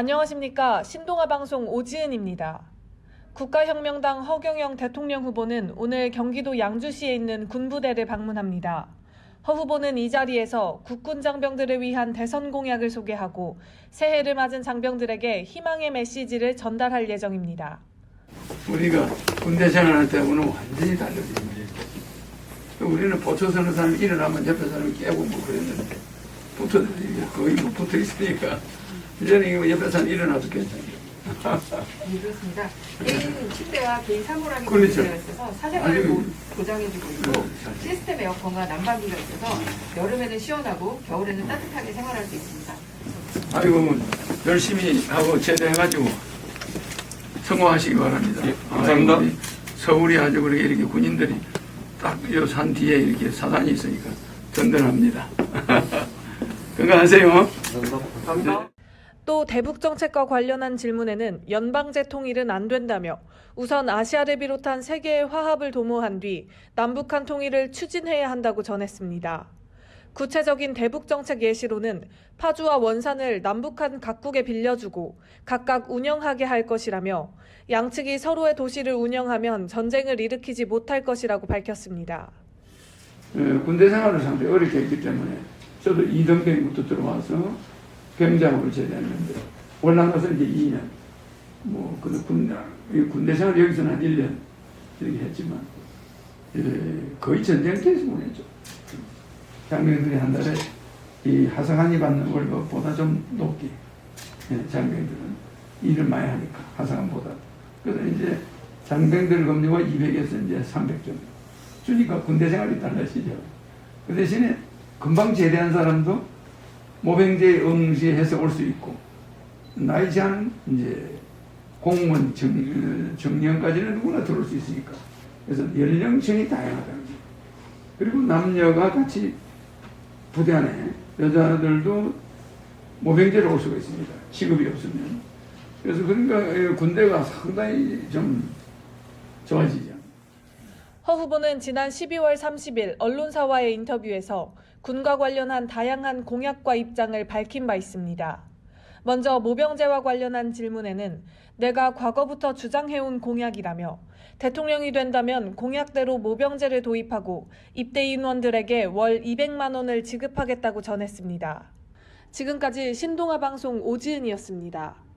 안녕하십니까. 신동아 방송 오지은입니다. 국가혁명당 허경영 대통령 후보는 오늘 경기도 양주시에 있는 군부대를 방문합니다. 허 후보는 이 자리에서 국군 장병들을 위한 대선 공약을 소개하고 새해를 맞은 장병들에게 희망의 메시지를 전달할 예정입니다. 우리가 군대 생활할 때하고는 완전히 달라집니다. 우리는 보초 서는 사람이 일어나면 옆에 사람이 깨고 뭐 그랬는데 붙어 거의 뭐 붙어 있으니까 이제는 이거 옆에 사람 일어나도 괜찮아요. 네, 그렇습니다. 개인 침대와 개인 사물함이 그렇죠. 되어 있어서 사생활을 보- 보장해주고 있고 네, 사실. 시스템 에어컨과 난방기가 있어서 여름에는 시원하고 겨울에는 따뜻하게 생활할 수 있습니다. 아이고 열심히 하고 제대해가지고 성공하시기 바랍니다. 예, 감사합니다. 아이고, 우리 서울이 아주 그렇게 이렇게 군인들이 딱 요 산 뒤에 이렇게 사단이 있으니까 든든합니다. 건강하세요. 감사합니다. 또 대북 정책과 관련한 질문에는 연방제 통일은 안 된다며 우선 아시아를 비롯한 세계의 화합을 도모한 뒤 남북한 통일을 추진해야 한다고 전했습니다. 구체적인 대북 정책 예시로는 파주와 원산을 남북한 각국에 빌려주고 각각 운영하게 할 것이라며 양측이 서로의 도시를 운영하면 전쟁을 일으키지 못할 것이라고 밝혔습니다. 어, 군대 생활을 상당히 어렵게 했기 때문에 저도 2등병부터 들어와서 병장으로 제대했는데 올라가서 이제 2년 뭐그 군대 이 군대 생활 여기서는 한 1년 이렇게 했지만 예, 거의 전쟁터에서 보냈죠. 장병들이 한 달에 이 하사관이 받는 월급보다 좀 높게 예, 장병들은 일을 많이 하니까 하사관보다 그래서 이제 장병들 급료가 200에서 이제 300 정도 주니까 군대 생활이 달라지죠. 그 대신에 금방 제대한 사람도 모병제 응시해서 올 수 있고 나이 제한 이제 공무원 정, 어, 정년까지는 누구나 들어올 수 있으니까 그래서 연령층이 다양하다는 거죠. 그리고 남녀가 같이 부대 안에 여자들도 모병제로 올 수가 있습니다. 직업이 없으면 그래서 그러니까 군대가 상당히 좀 좋아지죠. 허 후보는 지난 12월 30일 언론사와의 인터뷰에서 군과 관련한 다양한 공약과 입장을 밝힌 바 있습니다. 먼저 모병제와 관련한 질문에는 내가 과거부터 주장해온 공약이라며 대통령이 된다면 공약대로 모병제를 도입하고 입대 인원들에게 월 200만 원을 지급하겠다고 전했습니다. 지금까지 신동아 방송 오지은이었습니다.